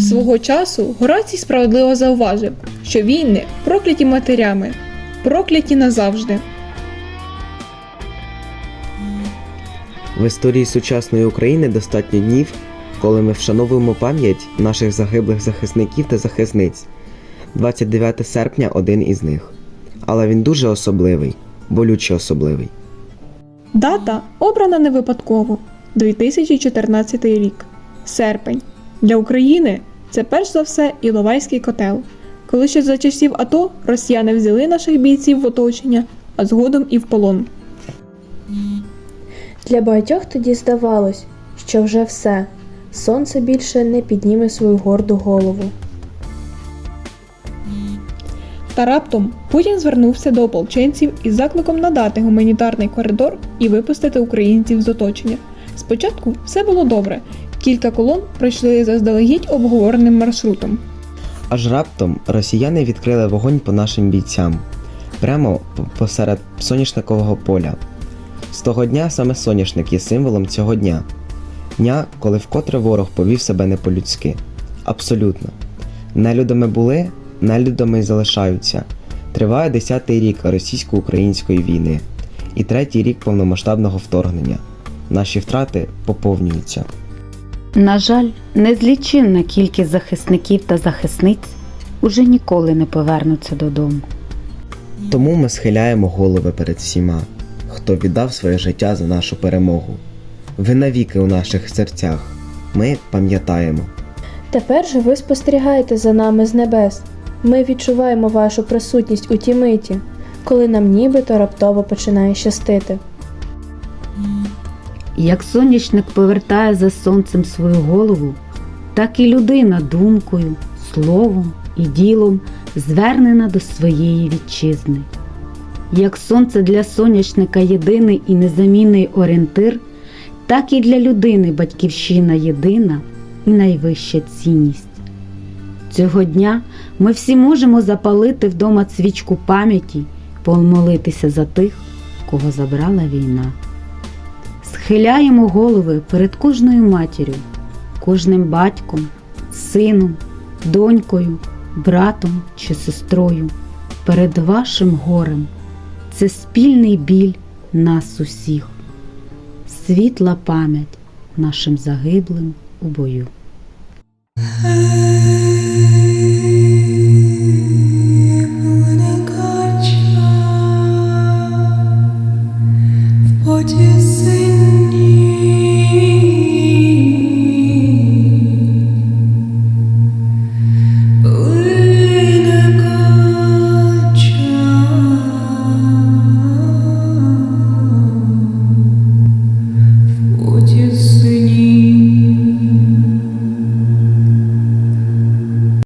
Свого часу Горацій справедливо зауважив, що війни прокляті матерями, прокляті назавжди. В історії сучасної України достатньо днів, коли ми вшановуємо пам'ять наших загиблих захисників та захисниць. 29 серпня один із них. Але він дуже особливий, болюче особливий. Дата обрана не випадково 2014 рік. Серпень. Для України це перш за все Іловайський котел. Коли ще за часів АТО росіяни взяли наших бійців в оточення, а згодом і в полон. Для багатьох тоді здавалось, що вже все, сонце більше не підніме свою горду голову. Та раптом Путін звернувся до ополченців із закликом надати гуманітарний коридор і випустити українців з оточення. Спочатку все було добре. Кілька колон пройшли заздалегідь обговореним маршрутом. Аж раптом росіяни відкрили вогонь по нашим бійцям прямо посеред соняшникового поля. З того дня саме соняшник є символом цього дня. Дня, коли вкотре ворог повів себе не по-людськи. Абсолютно. Нелюдами були, нелюдами й залишаються. Триває 10-й рік російсько-української війни і третій рік повномасштабного вторгнення. Наші втрати поповнюються. На жаль, незліченна кількість захисників та захисниць уже ніколи не повернуться додому. Тому ми схиляємо голови перед всіма, хто віддав своє життя за нашу перемогу. Ви навіки у наших серцях. Ми пам'ятаємо. Тепер же ви спостерігаєте за нами з небес. Ми відчуваємо вашу присутність у тій миті, коли нам нібито раптово починає щастити. Як сонячник повертає за сонцем свою голову, так і людина думкою, словом і ділом звернена до своєї вітчизни. Як сонце для сонячника єдиний і незамінний орієнтир, так і для людини батьківщина єдина і найвища цінність. Цього дня ми всі можемо запалити вдома свічку пам'яті, помолитися за тих, кого забрала війна. Схиляємо голови перед кожною матір'ю, кожним батьком, сином, донькою, братом чи сестрою, перед вашим горем. Це спільний біль нас усіх, світла пам'ять нашим загиблим у бою.